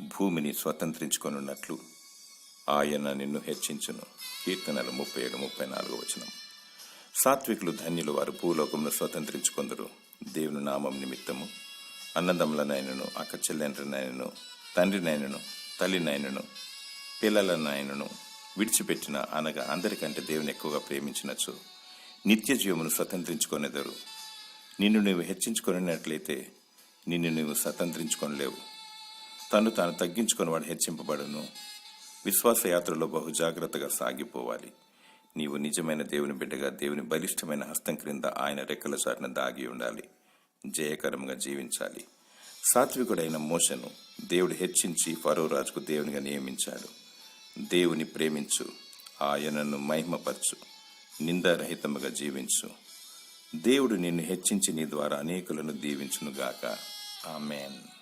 భూమిని స్వతంత్రించుకొనున్నట్లు ఆయన నిన్ను హెచ్చించును. కీర్తనలు ముప్పై ఏడు ముప్పై నాలుగు వచనం. సాత్వికులు ధన్యులు వారు భూలోకంలో స్వతంత్రించుకొందరు. దేవుని నామం నిమిత్తము. అన్నదమ్ములనైనను అక్క చెల్లెండ్రనైనను తండ్రినైనను తల్లినైనను పిల్లలనైనను విడిచిపెట్టిన అనగా అందరికంటే దేవుని ఎక్కువగా ప్రేమించినచ్చు నిత్య జీవమును స్వతంత్రించుకొనెదరు. నిన్ను నువ్వు హెచ్చించుకొనినట్లయితే నిన్ను నువ్వు స్వతంత్రించుకొనలేవు. తను తాను తగ్గించుకొని వాడు హెచ్చింపబడును. విశ్వాస యాత్రలో బహు జాగ్రత్తగా సాగిపోవాలి. నీవు నిజమైన దేవుని బిడ్డగా దేవుని బలిష్టమైన హస్తం క్రింద ఆయన రెక్కల చాటున దాగి ఉండాలి. జయకరంగా జీవించాలి. సాత్వికుడైన మోషను దేవుడు హెచ్చించి ఫరో రాజుకు దేవునిగా నియమించాడు. దేవుని ప్రేమించు ఆయనను మహిమపరచు నిందారహితముగా జీవించు. దేవుడు నిన్ను హెచ్చించి నీ ద్వారా అనేకులను దీవించునుగాక. ఆమెన్.